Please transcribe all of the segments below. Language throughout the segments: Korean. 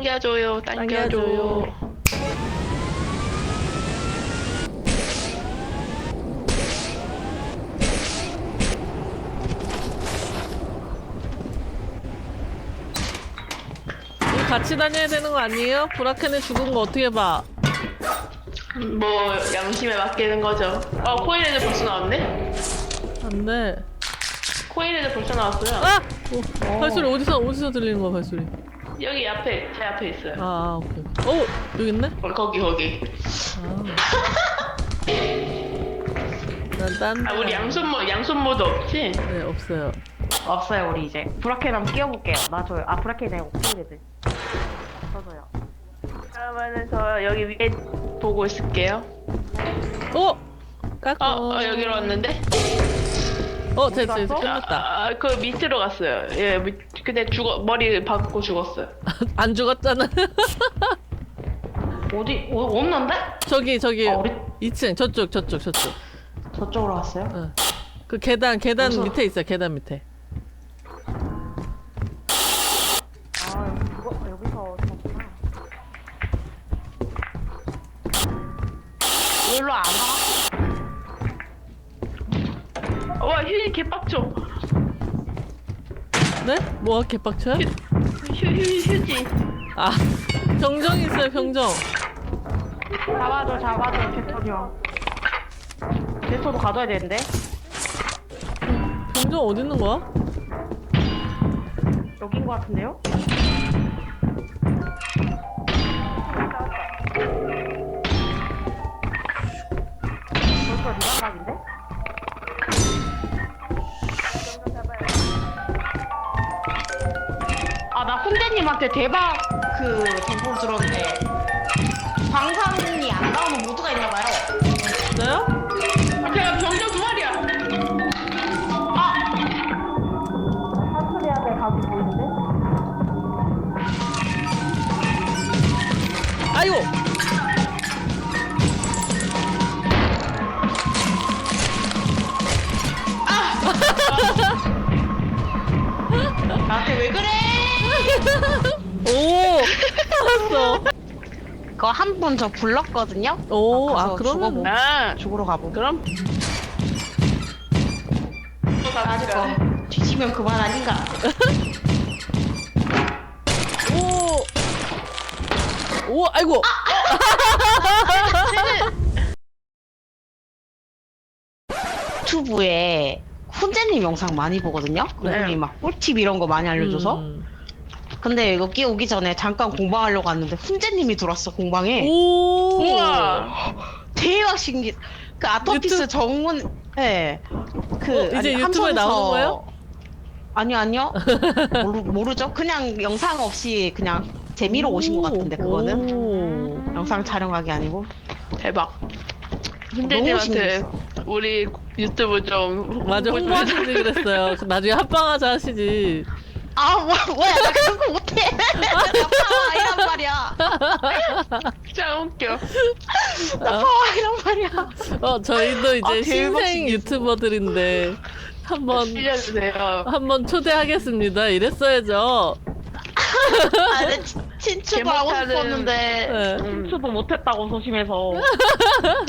당겨줘요, 당겨줘. 당겨줘요. 우리 같이 다녀야 되는 거 아니에요? 브라켄에 죽은 거 어떻게 봐? 뭐 양심에 맡기는 거죠. 어 코인 애들 벌써 나왔네? 안 돼. 코인 애들 벌써 나왔어요. 아! 오, 발소리 어디서 어디서 들리는 거야 발소리? 여기 앞에 제 앞에 있어요. 아, 아 오케이. 오 여기 있네. 어, 거기 거기. 아. 난딴 아 우리 양손모 양손모도 없지? 네 없어요. 없어요 우리 이제 브라켓 한번 끼워볼게요 나 저요 아 브라켓 아니고 코일애들 써줘요 그러면은 저 여기 위에 보고 있을게요. 오! 깎어. 어, 어 여기로 왔는데? 어 됐어 됐어 어디 끝났다. 아, 그 밑으로 갔어요. 예, 밑, 근데 죽어 머리 박고 죽었어요. 안 죽었잖아. 어디 어, 없는데? 저기 저기 아, 우리 2층 저쪽 저쪽 저쪽. 저쪽으로 갔어요? 어. 그 계단 계단 무서워. 밑에 있어 계단 밑에. 아 여기 그거 여기서 졌구나 일로 안 와? 와, 휴지 개빡쳐. 네? 뭐가 개빡쳐요? 휴, 휴, 휴지. 아 병정 있어요 병정. 잡아줘 잡아줘 형 제토도 가져야 되는데 병정 어디 있는 거야? 여긴 거 같은데요? 훈대님한테 대박 그 정보 들었는데 광산이 안 나오는 모드가 있나봐요. 진짜요? 아, 제가 병정 두 마리야. 아! 사투리야 돼 가기 보이는데? 아이고 살았어. 그거 한번저 불렀거든요? 오 아, 아 가서 그러면 죽어보- 아, 죽으러 가보. 그럼. 가볼까? 거 뒤지면 그만 아닌가? 오. 오 아이고. 유튜브에 훈제님 영상 많이 보거든요? 그분이 네. 막 꿀팁 이런 거 많이 알려줘서. 음. 근데 이거 끼우기 전에 잠깐 공방하려고 왔는데 훈제님이 들어왔어, 공방에. 오. 우와. 대박 신기. 그 아토피스 유튜브- 정문, 예. 그, 어, 이제 아니, 유튜브에 함선에서- 나오는 거예요? 아니요, 아니요. 모르, 모르죠? 그냥 영상 없이 그냥 재미로 오신 것 같은데, 그거는. 오. 영상 촬영하기 아니고. 대박. 너무 훈대님한테 우리 유튜브 좀 맞아 홍보 좀 홍보하시지 그랬어요. 나중에 합방하자 하시지. 아, 뭐, 뭐야, 나 그런 거 못해. 나 파워 이란 말이야. 진짜 웃겨. 나 파워 이란 말이야. 어 저희도 이제 아, 신생. 유튜버들인데 한번 알려주세요. 한번 초대하겠습니다. 이랬어야죠. 아, 내 친추도 하고 개못하는- 싶었는데. 네. 음. 친추도 못했다고 소심해서.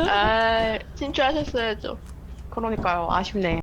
아, 진출하셨어야죠. 그러니까요, 아쉽네.